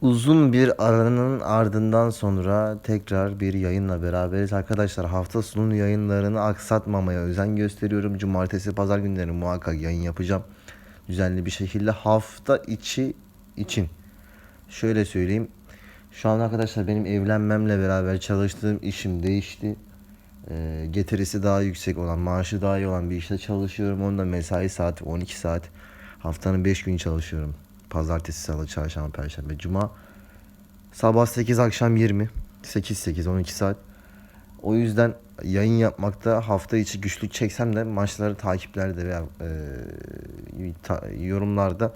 Uzun bir aranın ardından sonra tekrar bir yayınla beraberiz. Arkadaşlar hafta sonu yayınlarını aksatmamaya özen gösteriyorum. Cumartesi, pazar günleri muhakkak yayın yapacağım. Düzenli bir şekilde hafta içi için. Şöyle söyleyeyim. Şu an arkadaşlar benim evlenmemle beraber çalıştığım işim değişti. Ee, getirisi daha yüksek olan, maaşı daha iyi olan bir işte çalışıyorum. Onda mesai saati 12 saat. Haftanın 5 günü çalışıyorum. Pazartesi, salı, çarşamba, perşembe, cuma. Sabah 8, akşam 20. 8, 8, 12 saat. O yüzden yayın yapmakta hafta içi güçlük çeksem de maçları takiplerde veya e, ta- yorumlarda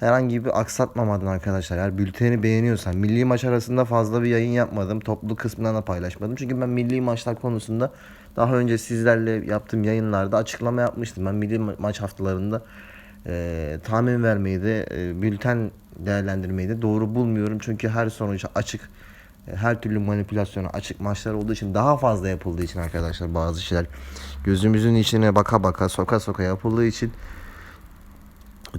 herhangi bir aksatmamadan arkadaşlar. Eğer bülteni beğeniyorsan milli maç arasında fazla bir yayın yapmadım. Toplu kısmından da paylaşmadım. Çünkü ben milli maçlar konusunda daha önce sizlerle yaptığım yayınlarda açıklama yapmıştım. Ben milli ma- maç haftalarında e, tahmin vermeyi de e, bülten değerlendirmeyi de doğru bulmuyorum. Çünkü her sonuca açık e, her türlü manipülasyona açık maçlar olduğu için daha fazla yapıldığı için arkadaşlar bazı şeyler gözümüzün içine baka baka soka soka yapıldığı için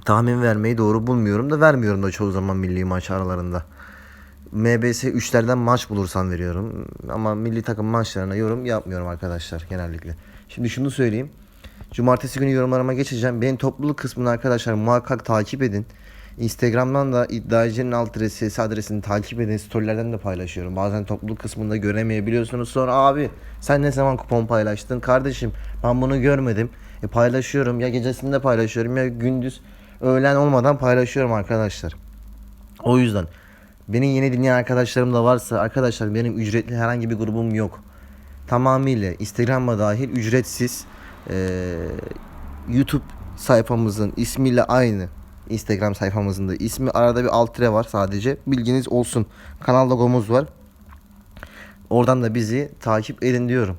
tahmin vermeyi doğru bulmuyorum da vermiyorum da çoğu zaman milli maç aralarında. MBS 3'lerden maç bulursam veriyorum. Ama milli takım maçlarına yorum yapmıyorum arkadaşlar genellikle. Şimdi şunu söyleyeyim. Cumartesi günü yorumlarıma geçeceğim. Benim topluluk kısmını arkadaşlar muhakkak takip edin. Instagram'dan da iddiacının alt adresi, adresini takip edin. Storylerden de paylaşıyorum. Bazen topluluk kısmında göremeyebiliyorsunuz. Sonra abi sen ne zaman kupon paylaştın? Kardeşim ben bunu görmedim. E paylaşıyorum. Ya gecesinde paylaşıyorum ya gündüz öğlen olmadan paylaşıyorum arkadaşlar. O yüzden beni yeni dinleyen arkadaşlarım da varsa arkadaşlar benim ücretli herhangi bir grubum yok. Tamamıyla Instagram'a dahil ücretsiz eee, YouTube sayfamızın ismiyle aynı. Instagram sayfamızın da ismi arada bir alt tire var sadece. Bilginiz olsun. Kanal logomuz var. Oradan da bizi takip edin diyorum.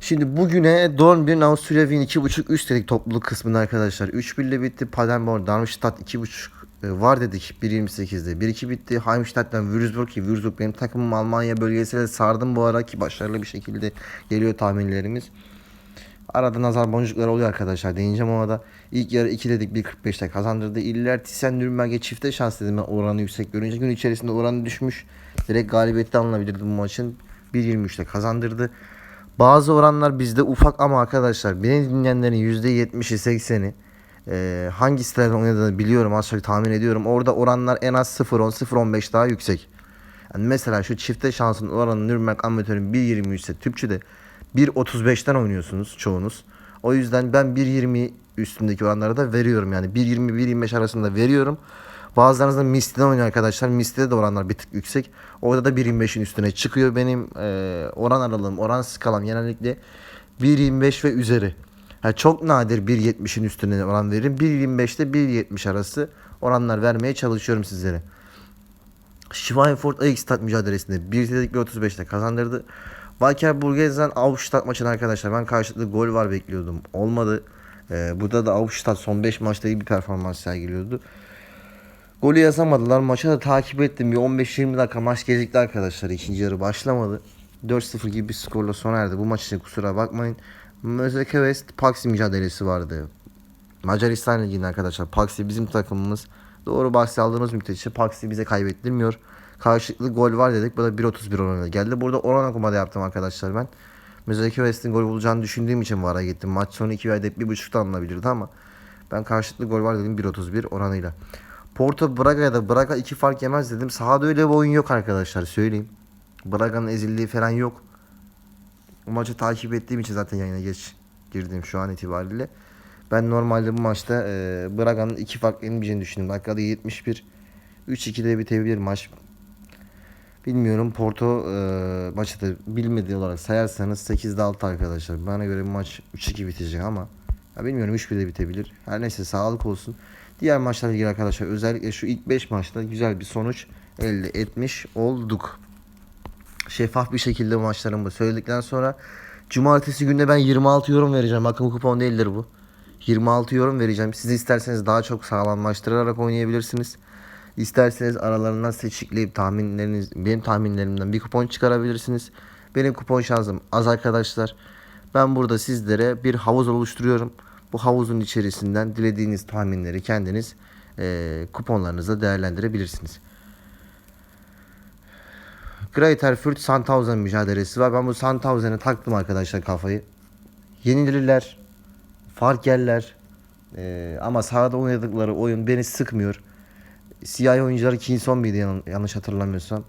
Şimdi bugüne Dornbirn Avusturya Wien 2.5 üst dedik topluluk kısmında arkadaşlar. 3-1 ile bitti. Paderborn, Darmstadt 2.5 e, var dedik 1.28'de. 1-2 bitti. Heimstadt'tan Würzburg ki Würzburg benim takımım Almanya bölgesine sardım bu ara ki başarılı bir şekilde geliyor tahminlerimiz. Arada nazar boncukları oluyor arkadaşlar. Değineceğim ona da. İlk yarı 2 dedik 1.45'te kazandırdı. İller Thyssen Nürnberg'e çifte şans dedim ben oranı yüksek görünce. Gün içerisinde oranı düşmüş. Direkt galibiyeti alınabilirdi bu maçın. 1.23'te kazandırdı. Bazı oranlar bizde ufak ama arkadaşlar beni dinleyenlerin %70'i 80'i e, hangi sitelerden oynadığını biliyorum az çok tahmin ediyorum. Orada oranlar en az 0.10 0.15 daha yüksek. Yani mesela şu çifte şansın oranı Nürnberg amatörün 1.23 ise Tüpçü'de 1.35'ten oynuyorsunuz çoğunuz. O yüzden ben 1.20 üstündeki oranları da veriyorum yani 1.20-1.25 arasında veriyorum. Bazılarınız da Misti'den oynuyor arkadaşlar. Misti'de de oranlar bir tık yüksek. Orada da 1.25'in üstüne çıkıyor. Benim e, oran aralığım, oran skalam genellikle 1.25 ve üzeri. Ha, çok nadir 1.70'in üstüne oran veririm. 1.25'te 1.70 arası oranlar vermeye çalışıyorum sizlere. Schweinfurt Eichstätt mücadelesinde 1 dedik 1.35'te kazandırdı. Valker Burgezen Aufstadt maçını arkadaşlar ben karşılıklı gol var bekliyordum. Olmadı. Ee, burada da Aufstadt son 5 maçta iyi bir performans sergiliyordu. Golü yazamadılar. Maça da takip ettim. Bir 15-20 dakika maç gecikti arkadaşlar. İkinci yarı başlamadı. 4-0 gibi bir skorla sona erdi. Bu maç için kusura bakmayın. Mözeke West Paxi mücadelesi vardı. Macaristan Ligi'nin arkadaşlar. Paxi bizim takımımız. Doğru bahsi aldığımız müddetçe Paxi bize kaybettirmiyor. Karşılıklı gol var dedik. Bu da 1.31 oranına geldi. Burada oran okumada yaptım arkadaşlar ben. Mözeke West'in gol bulacağını düşündüğüm için VAR'a gittim. Maç sonu 2 veya 1.5'da alınabilirdi ama ben karşılıklı gol var dedim 1.31 oranıyla. Porto Braga'ya da Braga 2 fark yemez dedim. Sahada öyle bir oyun yok arkadaşlar söyleyeyim. Braga'nın ezildiği falan yok. Bu maçı takip ettiğim için zaten yayına geç girdim şu an itibariyle. Ben normalde bu maçta e, Braga'nın 2 fark yenilmeyeceğini düşündüm. Dakikada 71 3-2'de bitebilir maç. Bilmiyorum Porto e, maçı da bilmediği olarak sayarsanız 8'de 6 arkadaşlar. Bana göre bu maç 3-2 bitecek ama ya bilmiyorum 3-1'de bitebilir. Her neyse sağlık olsun. Diğer maçlarla ilgili arkadaşlar özellikle şu ilk 5 maçta güzel bir sonuç elde etmiş olduk. Şeffaf bir şekilde maçlarımı söyledikten sonra Cumartesi günde ben 26 yorum vereceğim. Bakın bu kupon değildir bu. 26 yorum vereceğim. Siz isterseniz daha çok sağlamlaştırarak oynayabilirsiniz. İsterseniz aralarından seçikleyip tahminleriniz, benim tahminlerimden bir kupon çıkarabilirsiniz. Benim kupon şansım az arkadaşlar. Ben burada sizlere bir havuz oluşturuyorum. Bu havuzun içerisinden dilediğiniz tahminleri kendiniz eee kuponlarınızla değerlendirebilirsiniz. Greuther Fürth Sandhausen mücadelesi var. Ben bu Sandhausen'e taktım arkadaşlar kafayı. Yenilirler. Fark yerler. Ee, ama sahada oynadıkları oyun beni sıkmıyor. Siyahi oyuncuları Kinson mıydı yan- yanlış hatırlamıyorsam.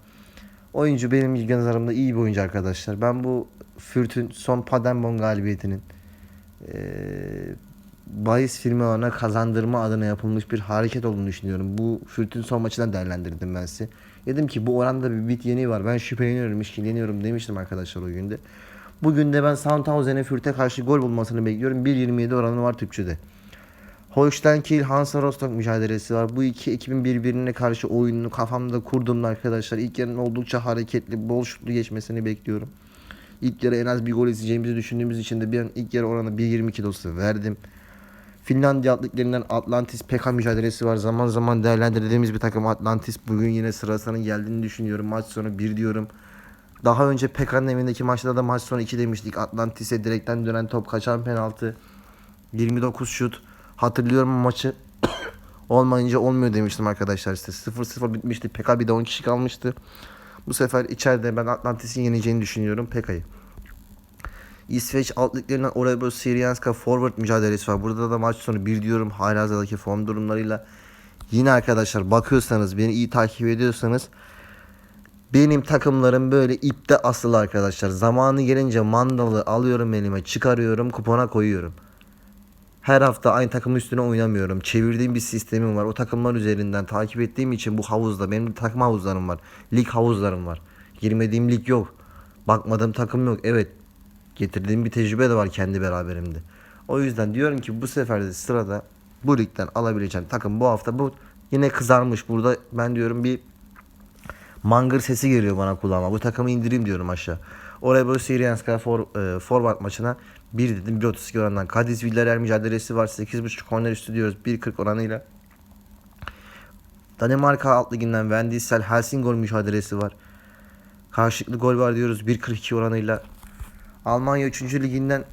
Oyuncu benim ilgi nazarımda iyi bir oyuncu arkadaşlar. Ben bu Fürth'ün son Paderborn galibiyetinin eee bahis firmalarına kazandırma adına yapılmış bir hareket olduğunu düşünüyorum. Bu Fürth'ün son maçından değerlendirdim ben size. Dedim ki bu oranda bir bit yeni var. Ben şüpheleniyorum, işkileniyorum demiştim arkadaşlar o günde. Bugün de ben Sandhausen'e Fürth'e karşı gol bulmasını bekliyorum. 1.27 oranı var Türkçe'de. Holstein Kiel Hansa Rostock mücadelesi var. Bu iki ekibin birbirine karşı oyununu kafamda kurdum arkadaşlar. İlk yarının oldukça hareketli, bol şutlu geçmesini bekliyorum. İlk yarı en az bir gol izleyeceğimizi düşündüğümüz için de bir an ilk yarı oranı 1.22 dostu verdim. Finlandiya atletlerinden Atlantis PK mücadelesi var. Zaman zaman değerlendirdiğimiz bir takım Atlantis. Bugün yine sırasının geldiğini düşünüyorum. Maç sonu 1 diyorum. Daha önce PK'nın evindeki maçta da maç sonu 2 demiştik. Atlantis'e direkten dönen top kaçan penaltı. 29 şut. Hatırlıyorum maçı. Olmayınca olmuyor demiştim arkadaşlar işte. 0-0 bitmişti. PK bir de 10 kişi kalmıştı. Bu sefer içeride ben Atlantis'in yeneceğini düşünüyorum PK'yı. İsveç alt liglerinden Orebro Sirianska forward mücadelesi var. Burada da maç sonu bir diyorum halihazırdaki form durumlarıyla. Yine arkadaşlar bakıyorsanız beni iyi takip ediyorsanız benim takımlarım böyle ipte asılı arkadaşlar. Zamanı gelince mandalı alıyorum elime çıkarıyorum kupona koyuyorum. Her hafta aynı takımın üstüne oynamıyorum. Çevirdiğim bir sistemim var. O takımlar üzerinden takip ettiğim için bu havuzda benim takım havuzlarım var. Lig havuzlarım var. Girmediğim lig yok. Bakmadığım takım yok. Evet getirdiğim bir tecrübe de var kendi beraberimde. O yüzden diyorum ki bu sefer de sırada bu ligden alabileceğim takım bu hafta bu yine kızarmış burada ben diyorum bir mangır sesi geliyor bana kulağıma. Bu takımı indireyim diyorum aşağı. Oraya böyle Sirianska for, e, forward maçına 1 dedim 1.32 orandan. Cadiz Villarreal mücadelesi var. 8.5 korner üstü diyoruz 1.40 oranıyla. Danimarka alt liginden Van Diesel Helsingor mücadelesi var. Karşılıklı gol var diyoruz 1.42 oranıyla. Almanya 3. liginden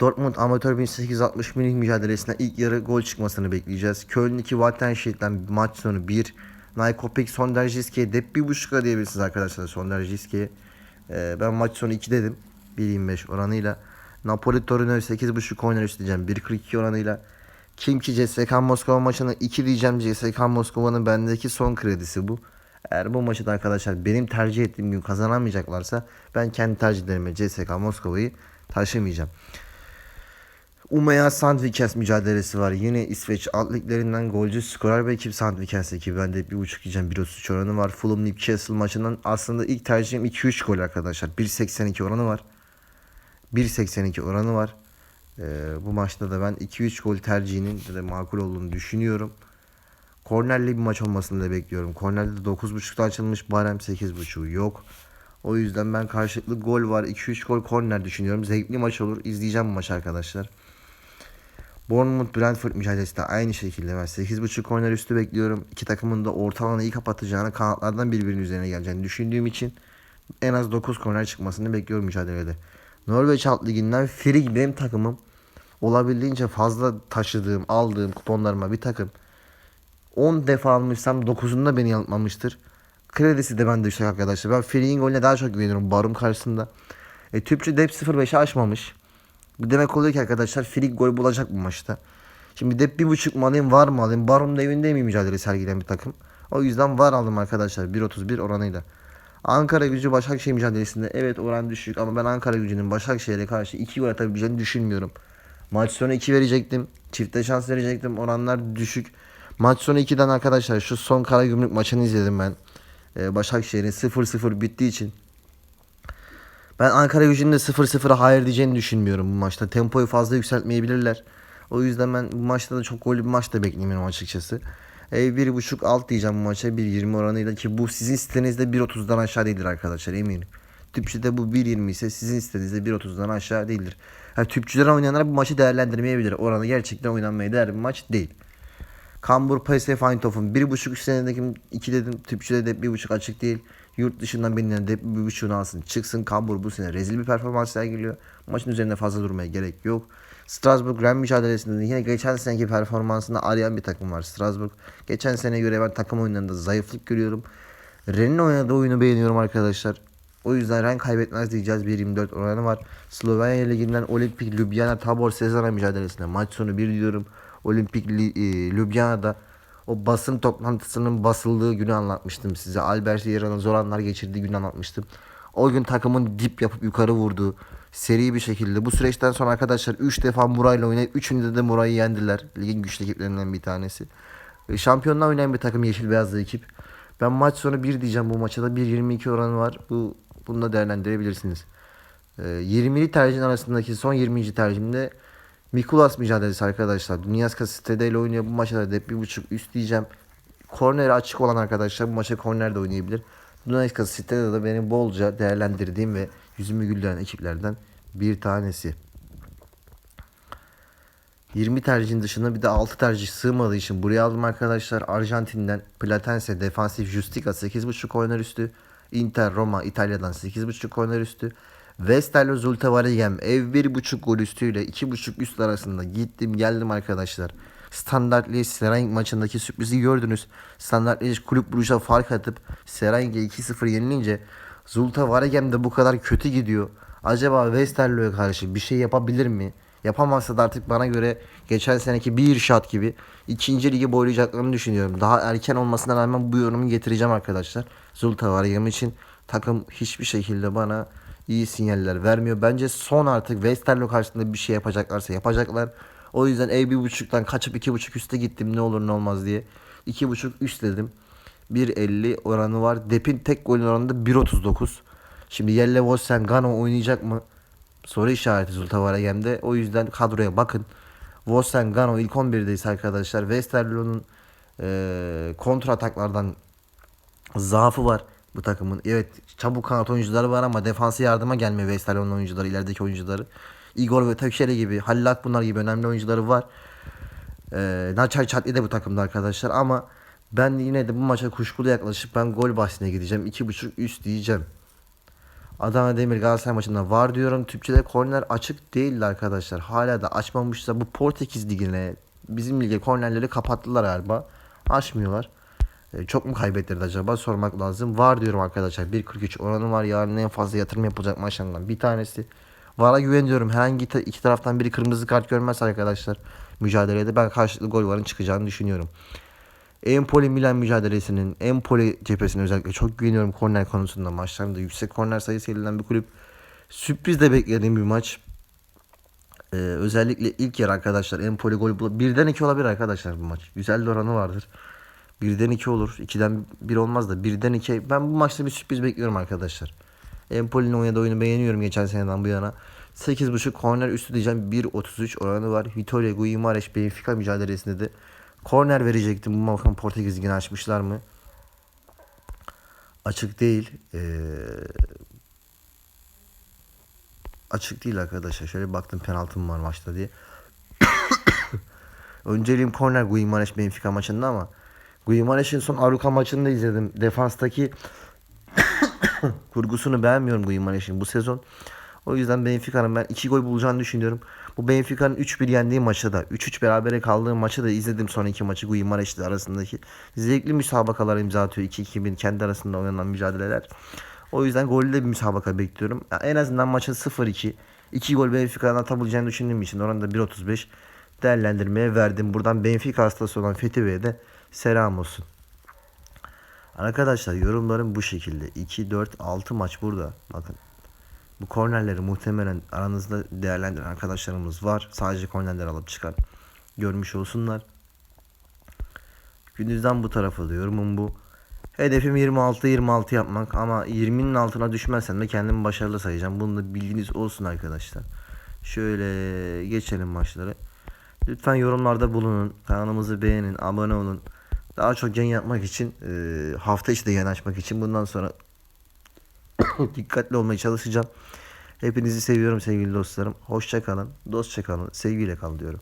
Dortmund amatör 1860 minik mücadelesinden ilk yarı gol çıkmasını bekleyeceğiz. Köln 2 Wattenscheid'den maç sonu 1. Naykopik Sonderjiske'ye dep 1.5'a diyebilirsiniz arkadaşlar Sonderjiske'ye. Ee, ben maç sonu 2 dedim. 1.25 oranıyla. Napoli Torino 8.5 oynar üstleyeceğim 1.42 oranıyla. Kim ki CSK Moskova maçına 2 diyeceğim. CSK Moskova'nın bendeki son kredisi bu. Eğer bu maçı da arkadaşlar benim tercih ettiğim gün kazanamayacaklarsa ben kendi tercihlerime CSK Moskova'yı taşımayacağım. Umeya Sandvikens mücadelesi var. Yine İsveç alt liglerinden golcü skorer bir ekip Sandvikens ekibi. Ben de 1.5 diyeceğim 1.33 oranı var. Fulham Newcastle maçından aslında ilk tercihim 2-3 gol arkadaşlar. 1.82 oranı var. 1.82 oranı var. Ee, bu maçta da ben 2-3 gol tercihinin de makul olduğunu düşünüyorum. Kornerli bir maç olmasını da bekliyorum. Kornerde de 9.5'da açılmış. Barem 8.5'u yok. O yüzden ben karşılıklı gol var. 2-3 gol korner düşünüyorum. Zevkli maç olur. İzleyeceğim bu maçı arkadaşlar. Bournemouth Brentford mücadelesi de aynı şekilde ben 8.5 korner üstü bekliyorum. İki takımın da orta alanı iyi kapatacağını, kanatlardan birbirinin üzerine geleceğini düşündüğüm için en az 9 korner çıkmasını bekliyorum mücadelede. Norveç alt liginden Frigg benim takımım. Olabildiğince fazla taşıdığım, aldığım kuponlarıma bir takım. 10 defa almışsam 9'unda beni yanıltmamıştır. Kredisi de bende yüksek arkadaşlar. Ben Frigg'in golüne daha çok güveniyorum Barum karşısında. E, Tüpçü Dep 0.5'i aşmamış. Bu demek oluyor ki arkadaşlar Frigg gol bulacak bu maçta. Şimdi Dep 1.5 mu alayım var mı alayım? Barum da evinde mi mücadele sergileyen bir takım. O yüzden var aldım arkadaşlar 1.31 oranıyla. Ankara gücü Başakşehir mücadelesinde evet oran düşük ama ben Ankara gücünün Başakşehir'e karşı 2 gol atabileceğini düşünmüyorum. Maç sonu 2 verecektim. Çifte şans verecektim. Oranlar düşük. Maç sonu 2'den arkadaşlar şu son Karagümrük maçını izledim ben. Ee, Başakşehir'in 0-0 bittiği için. Ben Ankara gücünün de 0-0'a hayır diyeceğini düşünmüyorum bu maçta. Tempoyu fazla yükseltmeyebilirler. O yüzden ben bu maçta da çok gollü bir maç da beklemiyorum açıkçası. E, 1.5 alt diyeceğim bu maça 1.20 oranıyla ki bu sizin sitenizde 1.30'dan aşağı değildir arkadaşlar eminim. Tüpçüde bu 1.20 ise sizin sitenizde 1.30'dan aşağı değildir. Yani tüpçüler oynayanlar bu maçı değerlendirmeyebilir. Oranı gerçekten oynanmaya değer bir maç değil. Kambur PSV Eindhoven 1.5 üst senedeki 2 dedim. Tüpçüde de 1.5 açık değil. Yurt dışından birinden de 1.5'unu alsın çıksın. Kambur bu sene rezil bir performans sergiliyor. Maçın üzerinde fazla durmaya gerek yok. Strasbourg Ren mücadelesinde de yine geçen seneki performansını arayan bir takım var Strasbourg. Geçen seneye göre ben takım oyunlarında zayıflık görüyorum. Ren'in oynadığı oyunu beğeniyorum arkadaşlar. O yüzden Ren kaybetmez diyeceğiz. 1.24 oranı var. Slovenya Ligi'nden Olimpik Ljubljana Tabor Sezana mücadelesine maç sonu 1 diyorum. Olimpik Li- e, Ljubljana'da o basın toplantısının basıldığı günü anlatmıştım size. Albert Yera'nın zor anlar geçirdiği günü anlatmıştım. O gün takımın dip yapıp yukarı vurduğu seri bir şekilde. Bu süreçten sonra arkadaşlar 3 defa Muray'la oynayıp 3'ünde de Muray'ı yendiler. Ligin güçlü ekiplerinden bir tanesi. Şampiyonluğa oynayan bir takım yeşil beyazlı ekip. Ben maç sonu 1 diyeceğim bu maça da 1.22 oranı var. Bu bunu da değerlendirebilirsiniz. E, 20'li tercihin arasındaki son 20. tercihimde Mikulas mücadelesi arkadaşlar. Dunyaska Stede ile oynuyor. Bu maçta da dep 1.5 üst diyeceğim. Korneri açık olan arkadaşlar bu maça korner de oynayabilir. Dunyaska Stede de benim bolca değerlendirdiğim ve yüzümü güldüren ekiplerden bir tanesi. 20 tercihin dışında bir de 6 tercih sığmadığı için buraya aldım arkadaşlar. Arjantin'den Platense Defansif Justica 8.5 korner üstü. Inter Roma İtalya'dan 8.5 korner üstü. Westerlo Zulte Waregem ev 1.5 gol üstüyle 2.5 üst arasında gittim geldim arkadaşlar. Standart Liège Seraing maçındaki sürprizi gördünüz. Standart Liège kulüp Brugge'a fark atıp Seraing'e 2-0 yenilince Zulte Waregem de bu kadar kötü gidiyor. Acaba Westerlo'ya karşı bir şey yapabilir mi? Yapamazsa da artık bana göre geçen seneki bir şat gibi ikinci ligi boylayacaklarını düşünüyorum. Daha erken olmasına rağmen bu yorumu getireceğim arkadaşlar. Zulta Varayam için takım hiçbir şekilde bana iyi sinyaller vermiyor. Bence son artık Westerlo karşısında bir şey yapacaklarsa yapacaklar. O yüzden ev bir buçuktan kaçıp iki buçuk üste gittim ne olur ne olmaz diye. İki buçuk üst dedim. 1.50 oranı var. Dep'in tek golün oranı da 1.39. Şimdi Yelle Vossen Gano oynayacak mı? Soru işareti Zultavaragem'de. O yüzden kadroya bakın. Vossen Gano ilk 11'deyiz arkadaşlar. Westerlo'nun e, kontra ataklardan zaafı var bu takımın. Evet çabuk kanat oyuncuları var ama defansı yardıma gelmiyor Westerlo'nun oyuncuları, ilerideki oyuncuları. Igor ve Tökşere gibi, Halil bunlar gibi önemli oyuncuları var. E, Naçay Çatli de bu takımda arkadaşlar ama ben yine de bu maça kuşkulu yaklaşıp ben gol bahsine gideceğim. 2.5 üst diyeceğim. Adana Demir Galatasaray maçında var diyorum. Türkçe'de korner açık değildi arkadaşlar. Hala da açmamışsa bu Portekiz ligine bizim lige kornerleri kapattılar galiba. Açmıyorlar. E, çok mu kaybettirdi acaba sormak lazım. Var diyorum arkadaşlar. 1.43 oranı var. Yarın en fazla yatırım yapılacak maçlarından bir tanesi. Var'a güveniyorum. Herhangi iki taraftan biri kırmızı kart görmez arkadaşlar. Mücadelede ben karşılıklı gol varın çıkacağını düşünüyorum. Empoli Milan mücadelesinin Empoli cephesine özellikle çok güveniyorum korner konusunda maçlarında yüksek korner sayısı elinden bir kulüp. Sürpriz de beklediğim bir maç. Ee, özellikle ilk yer arkadaşlar Empoli gol bul birden iki olabilir arkadaşlar bu maç. Güzel de oranı vardır. Birden iki olur. ikiden bir olmaz da birden iki. Ben bu maçta bir sürpriz bekliyorum arkadaşlar. Empoli'nin oynadığı oyunu beğeniyorum geçen seneden bu yana. 8.5 korner üstü diyeceğim 1.33 oranı var. Vitória Guimarães Benfica mücadelesinde de korner verecektim. Bakalım Portekiz ligini açmışlar mı? Açık değil. Ee, açık değil arkadaşlar. Şöyle baktım penaltım var maçta diye. Önceliğim korner Guimarães Benfica maçında ama Guimarães'in son Aruka maçını da izledim. Defanstaki kurgusunu beğenmiyorum Guimarães'in bu sezon. O yüzden Benfica'nın ben 2 gol bulacağını düşünüyorum. Bu Benfica'nın 3-1 yendiği maçta da 3-3 berabere kaldığı maçı da izledim son iki maçı Guimarães'le arasındaki. Zevkli müsabakalar imza atıyor 2-2-1 kendi arasında oynanan mücadeleler. O yüzden gollü de bir müsabaka bekliyorum. Ya en azından maça 0-2. 2 gol Benfica'dan atabileceğini düşündüğüm için oranında 1.35 değerlendirmeye verdim. Buradan Benfica hastası olan Fethi Bey'e de selam olsun. Arkadaşlar yorumlarım bu şekilde. 2, 4, 6 maç burada. Bakın. Bu kornerleri muhtemelen aranızda değerlendiren arkadaşlarımız var. Sadece kornerleri alıp çıkar. Görmüş olsunlar. Gündüzden bu tarafa da bu. Hedefim 26-26 yapmak ama 20'nin altına düşmezsem de kendimi başarılı sayacağım. Bunu da bilginiz olsun arkadaşlar. Şöyle geçelim maçları. Lütfen yorumlarda bulunun. Kanalımızı beğenin, abone olun. Daha çok yayın yapmak için, e, hafta içi de açmak için bundan sonra dikkatli olmaya çalışacağım. Hepinizi seviyorum sevgili dostlarım. Hoşça kalın, dostça kalın, sevgiyle kal diyorum.